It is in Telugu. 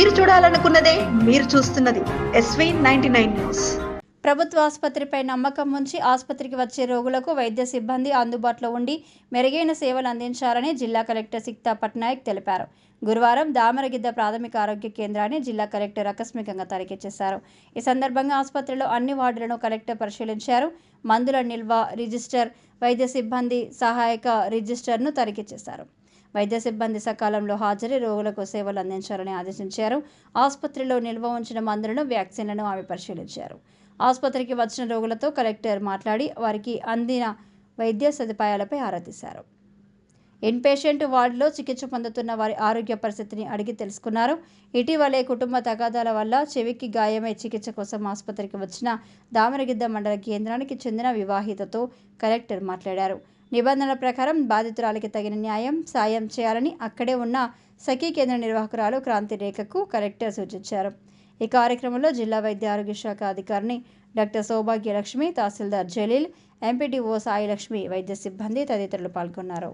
మీరు చూడాలనుకున్నదే మీరు చూస్తున్నది ఎస్వీ నైన్టీ నైన్ న్యూస్ ప్రభుత్వ ఆసుపత్రిపై నమ్మకం ఉంచి ఆసుపత్రికి వచ్చే రోగులకు వైద్య సిబ్బంది అందుబాటులో ఉండి మెరుగైన సేవలు అందించాలని జిల్లా కలెక్టర్ సిక్తా పట్నాయక్ తెలిపారు. గురువారం దామరగిద్ద ప్రాథమిక ఆరోగ్య కేంద్రాన్ని జిల్లా కలెక్టర్ ఆకస్మికంగా తనిఖీ చేశారు. ఈ సందర్భంగా ఆసుపత్రిలో అన్ని వార్డులను కలెక్టర్ పరిశీలించారు. మందుల నిల్వ రిజిస్టర్ వైద్య సిబ్బంది సహాయక రిజిస్టర్ను తనిఖీ చేశారు. వైద్య సిబ్బంది సకాలంలో హాజరై రోగులకు సేవలు అందించాలని ఆదేశించారు. ఆసుపత్రిలో నిల్వ ఉంచిన మందులను వ్యాక్సిన్లను ఆమె పరిశీలించారు. ఆసుపత్రికి వచ్చిన రోగులతో కలెక్టర్ మాట్లాడి వారికి అందిన వైద్య సదుపాయాలపై ఆరా తీశారు. ఇన్పేషెంట్ వార్డులో చికిత్స పొందుతున్న వారి ఆరోగ్య పరిస్థితిని అడిగి తెలుసుకున్నారు. ఇటీవలే కుటుంబ తగాదాల వల్ల చెవికి గాయమై చికిత్స కోసం ఆసుపత్రికి వచ్చిన దామరగిద్ద మండల కేంద్రానికి చెందిన వివాహితతో కలెక్టర్ మాట్లాడారు. నిబంధనల ప్రకారం బాధితురాలికి తగిన న్యాయం సాయం చేయాలని అక్కడే ఉన్న సఖీ కేంద్ర నిర్వాహకురాలు క్రాంతి రేఖకు కలెక్టర్ సూచించారు. ఈ కార్యక్రమంలో జిల్లా వైద్య ఆరోగ్య శాఖ అధికారిని డాక్టర్ సౌభాగ్యలక్ష్మి తహసీల్దార్ జలీల్ ఎంపీటీఓ సాయిలక్ష్మి వైద్య సిబ్బంది తదితరులు పాల్గొన్నారు.